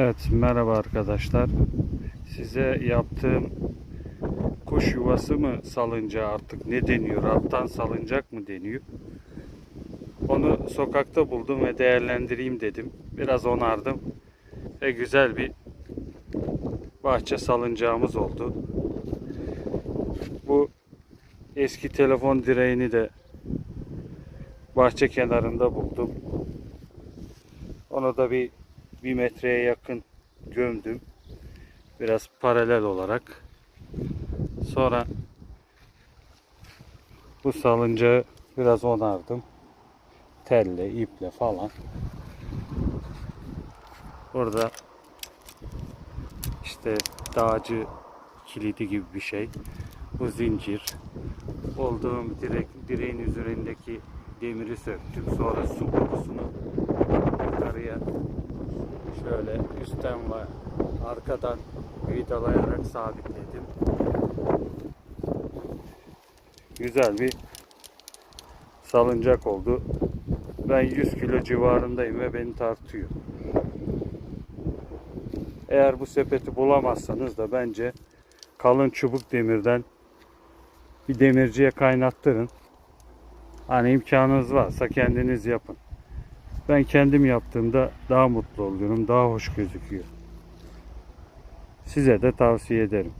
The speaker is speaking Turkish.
Evet merhaba arkadaşlar. Size yaptığım kuş yuvası mı salıncağı artık ne deniyor? Alttan salıncak mı deniyor? Onu sokakta buldum ve değerlendireyim dedim. Biraz onardım. Ve güzel bir bahçe salıncağımız oldu. Bu eski telefon direğini de bahçe kenarında buldum. Onu da bir bir metreye yakın gömdüm. Biraz paralel olarak. Sonra bu salıncağı biraz onardım. Telle, iple falan. Burada işte dağcı kilidi gibi bir şey. Bu zincir. Olduğum direk, direğin üzerindeki demiri söktüm. Sonra su yukarıya ve arkadan vidalayarak sabitledim. Güzel bir salıncak oldu. Ben 100 kilo civarındayım ve beni tartıyor. Eğer bu sepeti bulamazsanız da bence kalın çubuk demirden bir demirciye kaynattırın. Hani imkanınız varsa kendiniz yapın. Ben kendim yaptığımda daha mutlu oluyorum, daha hoş gözüküyor. Size de tavsiye ederim.